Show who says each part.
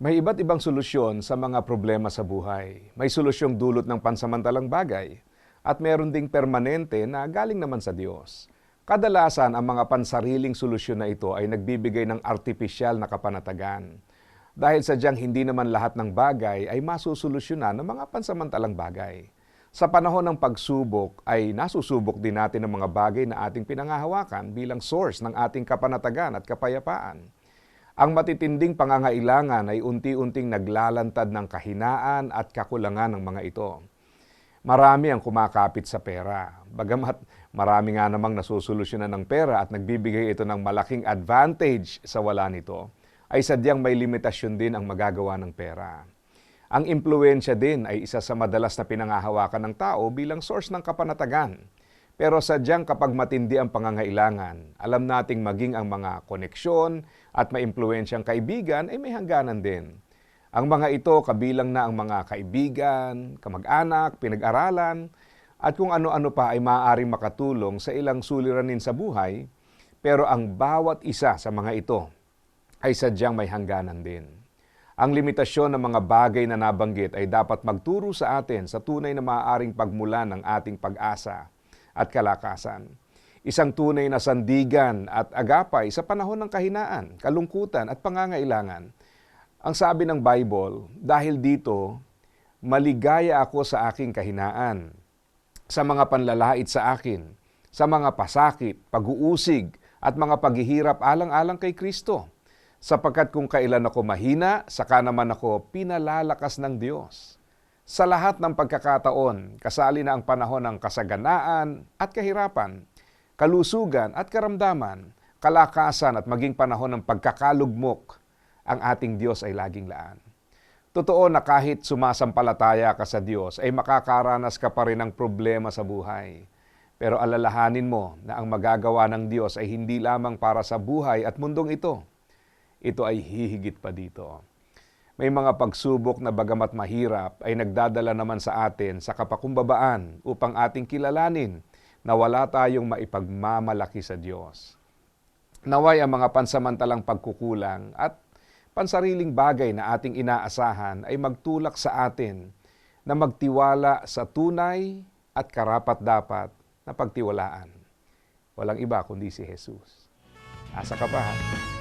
Speaker 1: May iba't ibang solusyon sa mga problema sa buhay. May solusyong dulot ng pansamantalang bagay at meron ding permanente na galing naman sa Diyos. Kadalasan ang mga pansariling solusyon na ito ay nagbibigay ng artipisyal na kapanatagan. Dahil sadyang hindi naman lahat ng bagay ay masusolusyonan ng mga pansamantalang bagay. Sa panahon ng pagsubok ay nasusubok din natin ang mga bagay na ating pinangahawakan bilang source ng ating kapanatagan at kapayapaan. Ang matitinding pangangailangan ay unti-unting naglalantad ng kahinaan at kakulangan ng mga ito. Marami ang kumakapit sa pera. Bagamat marami nga namang nasusolusyonan ng pera at nagbibigay ito ng malaking advantage sa wala nito, ay sadyang may limitasyon din ang magagawa ng pera. Ang impluensya din ay isa sa madalas na pinangahawakan ng tao bilang source ng kapanatagan. Pero sadyang kapag matindi ang pangangailangan, alam nating maging ang mga koneksyon at maimpluensyang kaibigan ay may hangganan din. Ang mga ito kabilang na ang mga kaibigan, kamag-anak, pinag-aralan, at kung ano-ano pa ay maaaring makatulong sa ilang suliranin sa buhay, pero ang bawat isa sa mga ito ay sadyang may hangganan din. Ang limitasyon ng mga bagay na nabanggit ay dapat magturo sa atin sa tunay na maaaring pagmulan ng ating pag-asa at kalakasan. Isang tunay na sandigan at agapay sa panahon ng kahinaan, kalungkutan at pangangailangan. Ang sabi ng Bible, dahil dito, maligaya ako sa aking kahinaan, sa mga panlalait sa akin, sa mga pasakit, pag-uusig, at mga paghihirap alang-alang kay Kristo sapagkat kung kailan ako mahina, saka naman ako pinalalakas ng Diyos. Sa lahat ng pagkakataon, kasali na ang panahon ng kasaganaan at kahirapan, kalusugan at karamdaman, kalakasan at maging panahon ng pagkakalugmok, ang ating Diyos ay laging laan. Totoo na kahit sumasampalataya ka sa Diyos, ay makakaranas ka pa rin ng problema sa buhay. Pero alalahanin mo na ang magagawa ng Diyos ay hindi lamang para sa buhay at mundong ito, ito ay hihigit pa dito. May mga pagsubok na bagamat mahirap ay nagdadala naman sa atin sa kapakumbabaan upang ating kilalanin na wala tayong maipagmamalaki sa Diyos. Naway ang mga pansamantalang pagkukulang at pansariling bagay na ating inaasahan ay magtulak sa atin na magtiwala sa tunay at karapat-dapat na pagtiwalaan. Walang iba kundi si Jesus. Asa ka pa ha?